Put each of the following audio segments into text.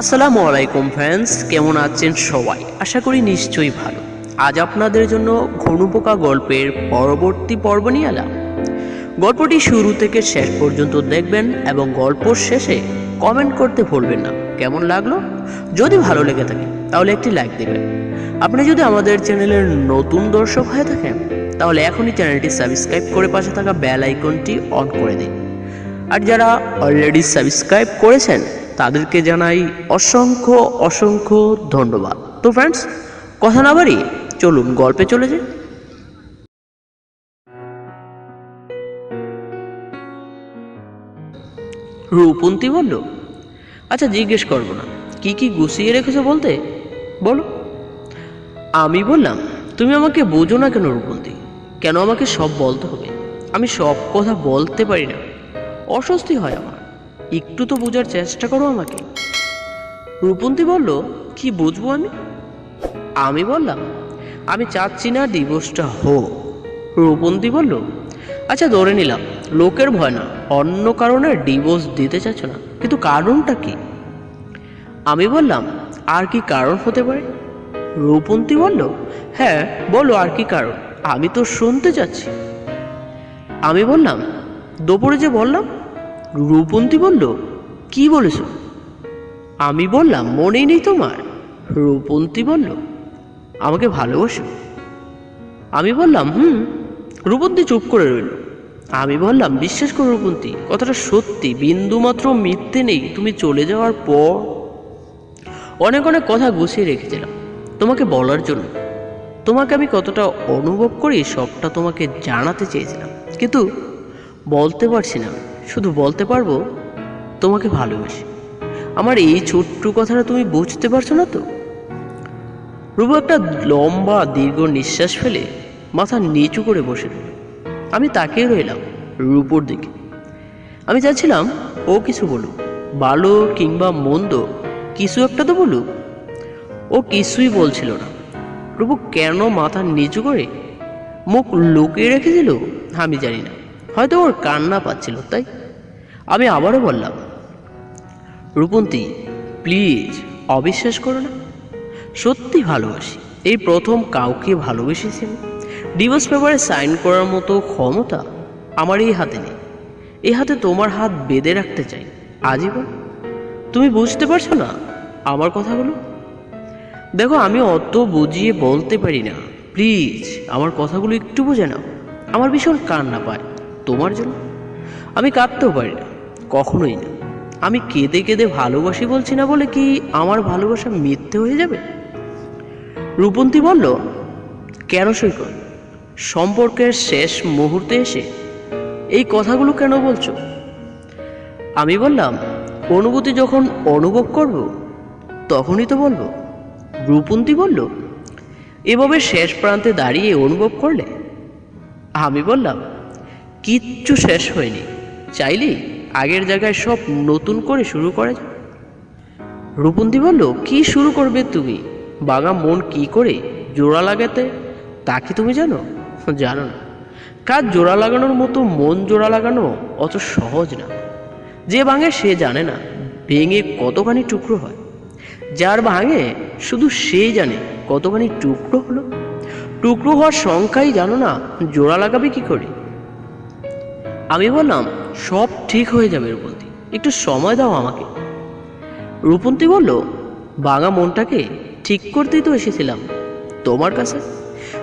আসসালামু আলাইকুম ফ্রেন্ডস, কেমন আছেন সবাই? আশা করি নিশ্চয়ই ভালো। আজ আপনাদের জন্য ঘনুপোকা গল্পের পরবর্তী পর্ব নিয়ে এলাম। গল্পটি শুরু থেকে শেষ পর্যন্ত দেখবেন এবং গল্পর শেষে কমেন্ট করতে ভুলবেন না। কেমন লাগল? যদি ভালো লেগে থাকে, তাহলে একটি লাইক দেবেন। আপনি যদি আমাদের চ্যানেলের নতুন দর্শক হয়ে থাকেন, তাহলে এখনই চ্যানেলটি সাবস্ক্রাইব করে পাশে থাকা বেল আইকনটি অন করে দিন। আর যারা অলরেডি সাবস্ক্রাইব করেছেন তাদেরকে জানাই অসংখ্য অসংখ্য ধন্যবাদ। তো ফ্রেন্ডস কথা না বাড়ি চলুন গল্পে চলে যাই। রূপন্তী বলল আচ্ছা জিজ্ঞেস করব না। কি কি গুছিয়ে রেখেছো বলতে? বলো। আমি বললাম, তুমি আমাকে বোঝো না কেন রূপন্তী? কেন আমাকে সব বলতে হবে? আমি সব কথা বলতে পারি না। অস্বস্তি হয় আমার। একটু তো বোঝার চেষ্টা করো আমাকে। রূপন্তী বলল, কি বুঝব আমি? আমি বললাম, আমি চাচ্ছি না ডিভোর্সটা হোক। রূপন্তী বলল আচ্ছা ধরে নিলাম, লোকের ভয় না, অন্য কারণে ডিভোর্স দিতে চাচ্ছ না, কিন্তু কারণটা কি? আমি বললাম, আর কি কারণ হতে পারে? রূপন্তী বলল হ্যাঁ বলো আর কি কারণ, আমি তো শুনতে চাচ্ছি। আমি বললাম, দুপুরে যে বললাম রূপন্তী বলল, কি বলেছ? আমি বললাম মনেই নেই তোমার। রূপন্তী বলল, আমাকে ভালোবাসো। আমি বললাম, হুম। রূপন্তী চুপ করে রইল। আমি বললাম, বিশ্বাস করো রূপন্তী, কথাটা সত্যি, বিন্দুমাত্র মিথ্যে নেই, তুমি চলে যাওয়ার পর অনেক অনেক কথা গুছিয়ে রেখেছিলাম তোমাকে বলার জন্য। তোমাকে আমি কতটা অনুভব করি, সবটা তোমাকে জানাতে চেয়েছিলাম, কিন্তু বলতে পারছি না শুধু বলতে পারব, তোমাকে ভালোবাসি। আমার এই ছোট্ট কথাটা তুমি বুঝতে পারছ না তো? রূপ একটা লম্বা, দীর্ঘ নিঃশ্বাস ফেলে মাথা নিচু করে বসে রইল। আমি তাকিয়ে রইলাম রূপর দিকে। আমি চাচ্ছিলাম ও কিছু বলুক, ভালো কিংবা মন্দ, কিছু একটা তো বলুক। ও কিছুই বলছিল না। প্রভু কেন মাথা নিচু করে মুখ লুকিয়ে রেখেছিল আমি জানি না। হয়তো ওর কান্না পাচ্ছিল, তাই? আমি আবারও বললাম, রূপন্তী প্লিজ অবিশ্বাস করো না। সত্যি ভালোবাসি। এই প্রথম কাউকে ভালোবেসেছি আমি। ডিভোর্স পেপারে সাইন করার মতো ক্ষমতা আমার এই হাতে নেই। এই হাতে তোমার হাত বেঁধে রাখতে চাই। আজীবন। তুমি বুঝতে পারছ না আমার কথাগুলো? দেখো, আমি অত বুঝিয়ে বলতে পারি না। প্লিজ আমার কথাগুলো একটু বুঝে নাও। আমার ভীষণ কান্না পায়। তোমার জন্য? আমি কাঁদতেও পারি না, কখনোই না। আমি কেঁদে কেঁদে ভালোবাসি বলছি না বলে কি আমার ভালোবাসা মিথ্যে হয়ে যাবে? রূপন্তী বলল, কেন সৈকত? সম্পর্কের শেষ মুহূর্তে এসে এই কথাগুলো কেন বলছো? আমি বললাম, অনুভূতি যখন অনুভব করব, তখনই তো বলব। রূপন্তী বলল, এভাবে শেষ প্রান্তে দাঁড়িয়ে অনুভব করলে? আমি বললাম কিচ্ছু শেষ হয়নি। চাইলে আগের জায়গায় সব নতুন করে শুরু করা যায় রূপন্তী বলল, কি শুরু করবে তুমি? বাঙা মন কি করে জোড়া লাগাতে? তা কি তুমি জানো? জানো না। কাজ জোড়া লাগানোর মতো মন জোড়া লাগানো অত সহজ না। যে ভাঙে সে জানে না ভেঙে কতখানি টুকরো হয়। যার ভাঙে শুধু সে জানে কতখানি টুকরো হলো। টুকরো হওয়ার সংখ্যাই জানো না জোড়া লাগাবে কি করে? আমি বললাম, সব ঠিক হয়ে যাবে, রূপন্তী। একটু সময় দাও আমাকে। রূপন্তী বলল, বাঙা মনটাকে ঠিক করতেই তো এসেছিলাম তোমার কাছে।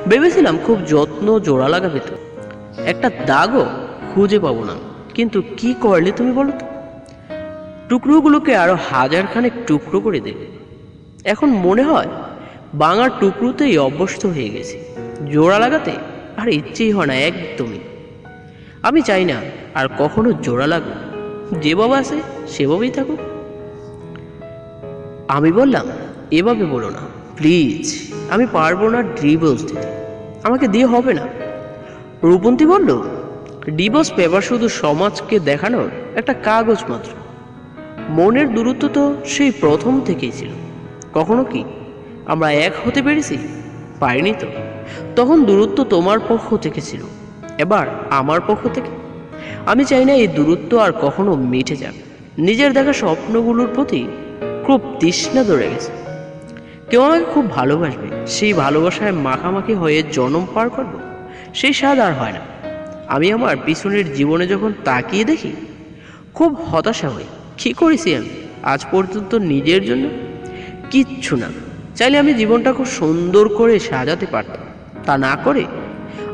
ভেবেছিলাম খুব যত্ন, জোড়া লাগাবে তো। একটা দাগও খুঁজে পাবো না। কিন্তু কি করলে তুমি বলো তো? টুকরোগুলোকে আরও হাজার খানেক টুকরো করে দেবে। এখন মনে হয়, বাঙার টুকরোতেই অভ্যস্ত হয়ে গেছে। জোড়া লাগাতে আর ইচ্ছেই হয় না, একদমই। আমি চাই না আর কখনো জোড়া লাগুক যেভাবে আছে সেভাবেই থাকুক। আমি বললাম, এভাবে বলো না, প্লিজ। আমি পারব না ডিভোর্স দিতে। আমাকে দিয়ে হবে না। রূপন্তী বলল, ডিভোর্স পেপার শুধু সমাজকে দেখানোর একটা কাগজ মাত্র। মনের দূরত্ব তো সেই প্রথম থেকেই ছিল। কখনো কি আমরা এক হতে পেরেছি? পারিনি তো। তখন দূরত্ব তোমার পক্ষ থেকে ছিল। এবার আমার পক্ষ থেকে। আমি চাই না এই দূরত্ব আর কখনো মিটে যাক নিজের দেখা স্বপ্নগুলোর প্রতি খুব তৃষ্ণা ধরে গেছে। কেউ আমাকে খুব ভালোবাসবে, সেই ভালোবাসায় মাখামাখি হয়ে জনম পার করব, সেই স্বাদ আর হয় না। আমি আমার পিছনের জীবনে যখন তাকিয়ে দেখি, খুব হতাশা হই, কী করেছি আমি? আজ পর্যন্ত নিজের জন্য কিচ্ছু না। চাইলে আমি জীবনটা খুব সুন্দর করে সাজাতে পারতাম। তা না করে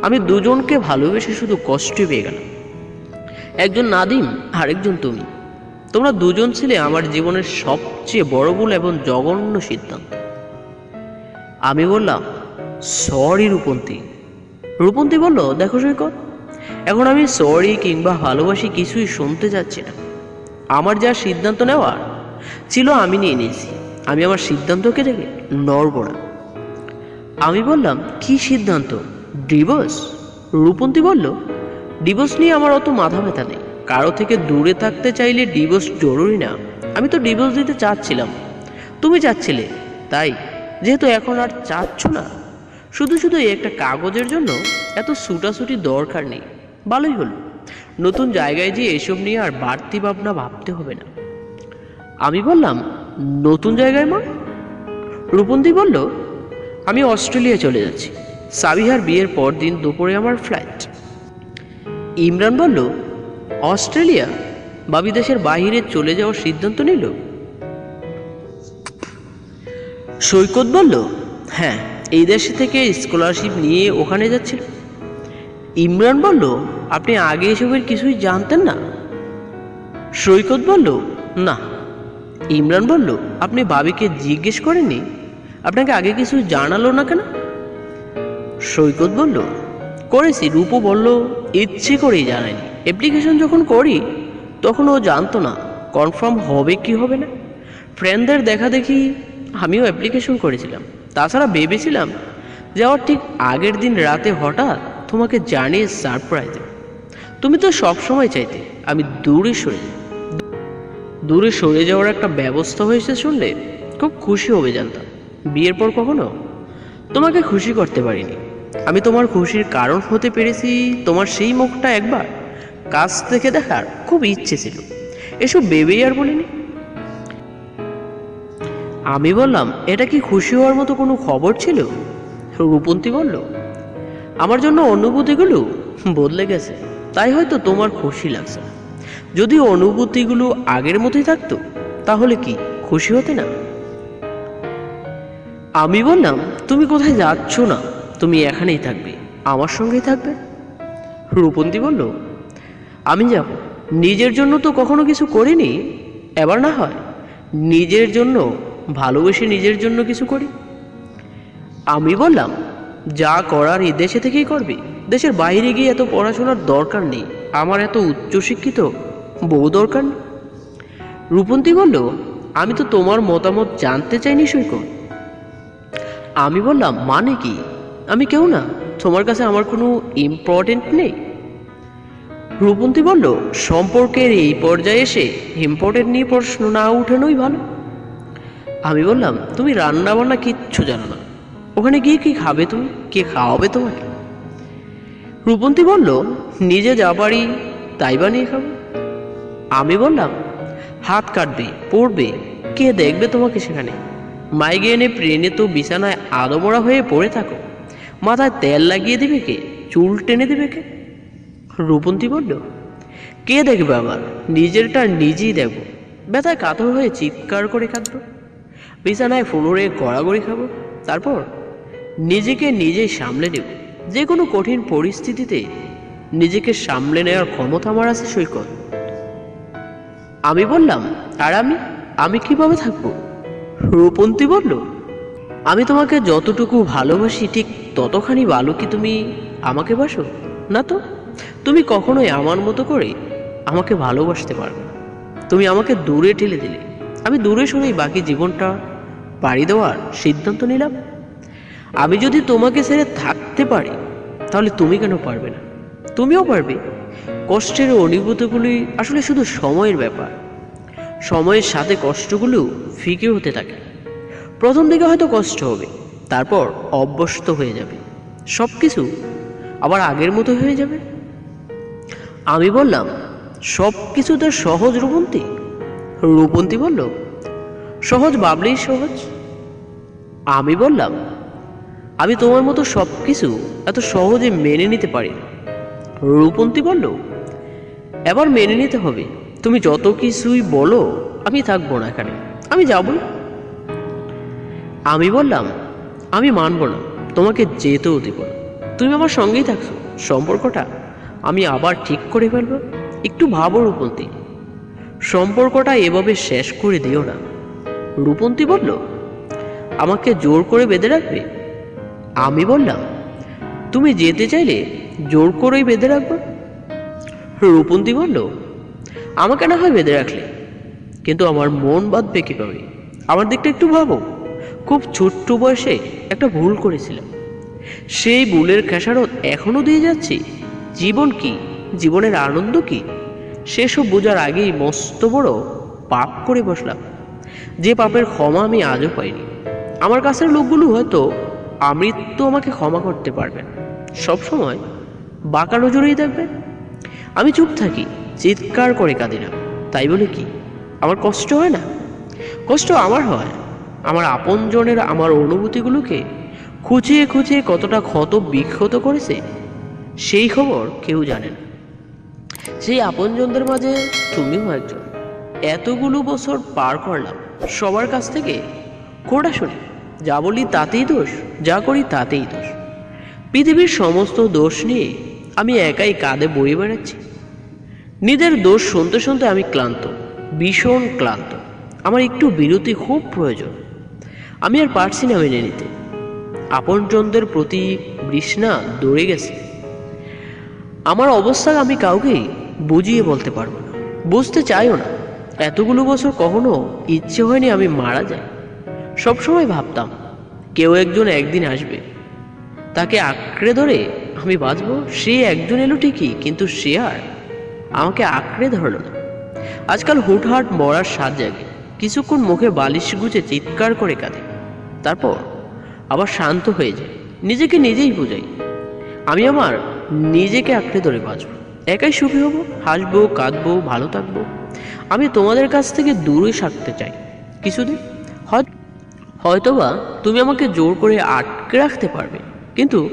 আমি দুজনকে ভালোবেসে শুধু কষ্ট পেয়ে গেলাম। একজন নাদিম, আরেকজন তুমি। তোমরা দুজন ছিলে আমার জীবনের সবচেয়ে বড় ভুল এবং জঘন্য সিদ্ধান্ত। আমি বললাম সরি রূপন্তী। রূপন্তী বলল, দেখো সৈকত, এখন আমি সরি কিংবা ভালোবাসি কিছুই শুনতে যাচ্ছি না। আমার যা সিদ্ধান্ত নেওয়ার ছিল আমি নিয়ে নিয়েছি। আমি আমার সিদ্ধান্তকে রেখে নড়ব না। আমি বললাম, কি সিদ্ধান্ত? ডিভোর্স রূপন্তী বলল ডিভোর্স নিয়ে আমার অত মাথা ব্যথা নেই। কারও থেকে দূরে থাকতে চাইলে ডিভোর্স জরুরি না। আমি তো ডিভোর্স দিতে চাচ্ছিলাম। তুমি চাচ্ছিলে তাই যেহেতু এখন আর চাচ্ছ না। শুধু শুধু একটা কাগজের জন্য এত ছুটাছুটি দরকার নেই। ভালোই হলো। নতুন জায়গায় যেয়ে এসব নিয়ে আর বাড়তি ভাবনা ভাবতে হবে না। আমি বললাম, নতুন জায়গায় মা? রূপন্তী বলল, আমি অস্ট্রেলিয়া চলে যাচ্ছি। সাবিহার বিয়ের পর দিন দুপুরে আমার ফ্লাইট ইমরান বলল, অস্ট্রেলিয়া বা বিদেশের বাইরে চলে যাওয়ার সিদ্ধান্ত নিল? সৈকত বলল হ্যাঁ এই দেশে থেকে স্কলারশিপ নিয়ে ওখানে যাচ্ছিল। ইমরান বলল, আপনি আগে এসবের কিছুই জানতেন না? সৈকত বলল, না। ইমরান বলল, আপনি বাবিকে জিজ্ঞেস করেননি? আপনাকে আগে কিছু জানালো না কেন? সৈকত বলল, করেছি। রূপও বলল, ইচ্ছে করেই জানায়নি অ্যাপ্লিকেশন যখন করি, তখন ও জানতো না কনফার্ম হবে কি হবে না? ফ্রেন্ডদের দেখা দেখি, আমিও অ্যাপ্লিকেশন করেছিলাম। তাছাড়া ভেবেছিলাম যাওয়ার ঠিক আগের দিন রাতে হঠাৎ তোমাকে জানিয়ে সারপ্রাইজ তুমি তো সব সময় চাইতে, আমি দূরে সরে দূরে সরে যাওয়ার একটা ব্যবস্থা হয়েছে শুনলে, খুব খুশি হবে জানতাম। বিয়ের পর কখনো? তোমাকে খুশি করতে পারিনি। আমি তোমার খুশির কারণ হতে পেরেছি তোমার সেই মুখটা একবার কাছ থেকে দেখার খুব ইচ্ছে ছিল। এসব ভেবেই আর বলিনি। আমি বললাম, এটা কি খুশি হওয়ার মতো কোনো খবর ছিল? রূপন্তী বলল, আমার জন্য অনুভূতিগুলো বদলে গেছে। তাই হয়তো তোমার খুশি লাগছে যদি অনুভূতিগুলো আগের মতোই থাকতো, তাহলে কি খুশি হতে না? আমি বললাম, তুমি কোথায় যাচ্ছ না? তুমি এখানেই থাকবে। আমার সঙ্গেই থাকবে? রূপন্তী বলল, আমি যাব। নিজের জন্য তো কখনো কিছু করিনি। এবার না হয়, নিজের জন্য, ভালোবেসে নিজের জন্য কিছু করি। আমি বললাম, যা করার এই দেশে থেকেই করবে। দেশের বাইরে গিয়ে এত পড়াশোনার দরকার নেই। আমার এত উচ্চশিক্ষিত বউ দরকার নেই। রূপন্তী বলল, আমি তো তোমার মতামত জানতে চাইনি সৈকত। আমি বললাম মানে কি? আমি কেউ না। তোমার কাছে আমার কোনো ইম্পর্টেন্ট নেই? রূপন্তী বলল, সম্পর্কের এই পর্যায়ে এসে ইম্পর্টেন্ট নিয়ে প্রশ্ন না উঠানোই ভালো। আমি বললাম, তুমি রান্না বান্না কিচ্ছু জানো না। ওখানে গিয়ে কি খাবে তুমি? কে খাওয়াবে তোমাকে? রূপন্তী বলল, নিজে যা পারি তাই বানিয়ে খাব। আমি বললাম, হাত কাটবে পড়বে কে দেখবে তোমাকে সেখানে? মাইগ্রেনে প্লেনে তো বিছানায় আদমরা হয়ে পড়ে থাকো। মাথায় তেল লাগিয়ে দেবে কে? চুল টেনে দেবে কে? রূপন্তী বলল, কে দেখবে আমার নিজেরটা নিজেই দেখব। ব্যথায় কাতর হয়ে চিৎকার করে কাঁদবো। বিছানায় ফ্লোরে গড়াগড়ি খাব। তারপর নিজেকে নিজেই সামলে নেব। যে কোনো কঠিন পরিস্থিতিতে নিজেকে সামলে নেওয়ার ক্ষমতা আমার আছে সৈকত। আমি বললাম, আর আমি? আমি কীভাবে থাকব? রূপন্তী বলল, আমি তোমাকে যতটুকু ভালোবাসি, ঠিক ততখানি ভালো কি তুমি আমাকে বাসো? না তো? তুমি কখনোই আমার মতো করে আমাকে ভালোবাসতে পারবে তুমি আমাকে দূরে ঠেলে দিলে। আমি দূরে সরেই বাকি জীবনটা পাড়ি দেওয়ার সিদ্ধান্ত নিলাম। আমি যদি তোমাকে ছেড়ে থাকতে পারি, তাহলে তুমি কেন পারবে না? তুমিও পারবে। কষ্টের অনুভূতিগুলি আসলে শুধু সময়ের ব্যাপার। সময়ের সাথে কষ্টগুলো ফিকে হতে থাকে। প্রথম দিকে হয়তো কষ্ট হবে, তারপর অভ্যস্ত হয়ে যাবে। সব কিছু আবার আগের মতো হয়ে যাবে। আমি বললাম সব কিছু তো সহজ, রূপন্তী। রূপন্তী বলল, সহজ ভাবলেই সহজ। আমি বললাম, আমি তোমার মতো সব কিছু এত সহজে মেনে নিতে পারি রূপন্তী বলল, এবার মেনে নিতে হবে। তুমি যত কিছুই বলো, আমি থাকব না এখানে। আমি যাব আমি বললাম, আমি মানব না, তোমাকে যেতেও দেব না। তুমি আমার সঙ্গেই থাকছো, সম্পর্কটা আমি আবার ঠিক করে ফেলব, একটু ভাবো রূপন্তী। সম্পর্কটা এভাবে শেষ করে দিও না। রূপন্তী বলল, আমাকে জোর করে বেঁধে রাখবে? আমি বললাম, তুমি যেতে চাইলে জোর করেই বেঁধে রাখবে। রূপন্তী বলল আমাকে না হয় বেঁধে রাখলে? কিন্তু আমার মন বাঁধবে কীভাবে? আমার দিকটা একটু ভাবো। খুব ছোট্ট বয়সে একটা ভুল করেছিলাম। সেই ভুলের খেসারত এখনও দিয়ে যাচ্ছি? জীবন কি? জীবনের আনন্দ কি? সেসব বোঝার আগেই মস্ত বড় পাপ করে বসলাম। যে পাপের ক্ষমা আমি আজও পাইনি। আমার কাছের লোকগুলো হয়তো আমৃত্যু আমাকে ক্ষমা করতে পারবে সবসময় বাঁকা নজরেই দেখবে আমি চুপ থাকি। চিৎকার করে কাঁদি না। তাই বলে কি, আমার কষ্ট হয় না? কষ্ট আমার হয়। আমার আপনজনের, আমার অনুভূতিগুলোকে খুঁচিয়ে খুঁচিয়ে কতটা ক্ষত বিক্ষত করেছে, সেই খবর কেউ জানে না। সেই আপনজনদের মাঝে তুমিও একজন। এতগুলো বছর পার করলাম, সবার কাছ থেকে কোটা শুনি, যা বলি তাতেই দোষ, যা করি তাতেই দোষ। পৃথিবীর সমস্ত দোষ নিয়ে আমি একাই কাঁধে বয়ে বেড়াচ্ছি। নিজের দোষ শুনতে শুনতে আমি ক্লান্ত, ভীষণ ক্লান্ত। আমার একটু বিরতি খুব প্রয়োজন। আমি আর পারছি না মেনে নিতে। আপনজনদের প্রতি বৃষ্ণা দৌড়ে গেছে। আমার অবস্থা আমি কাউকেই বুঝিয়ে বলতে পারব না। বুঝতে চাইও না। এতগুলো বছর কখনো ইচ্ছে হয়নি আমি মারা যাই। সবসময় ভাবতাম, কেউ একজন একদিন আসবে। তাকে আঁকড়ে ধরে আমি বাঁচবো, সে একজন এলো ঠিকই, কিন্তু সে আর আমাকে আঁকড়ে ধরলো। আজকাল হুটহাট মরার স্বাদ জাগে। কিছুক্ষণ মুখে বালিশ গুছে চিৎকার করে কাঁদে। তারপর আবার শান্ত হয়ে যায়। নিজেকে নিজেই বোঝাই। আমি আমার নিজেকে আঁকড়ে ধরে বাঁচবো। একাই সুখী হব, হাসবো, কাঁদবো, ভালো থাকব। আমি তোমাদের কাছ থেকে দূরে থাকতে চাই। কিছুদিন হয়- হয়তোবা তুমি আমাকে জোর করে আটকে রাখতে পারবে। কিন্তু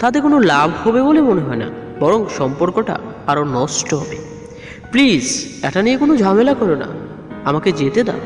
তাতে কোনো লাভ হবে বলে মনে হয় না। বরং সম্পর্কটা আরও নষ্ট হবে। প্লিজ এটা নিয়ে কোনো ঝামেলা করো না। আমাকে যেতে দাও।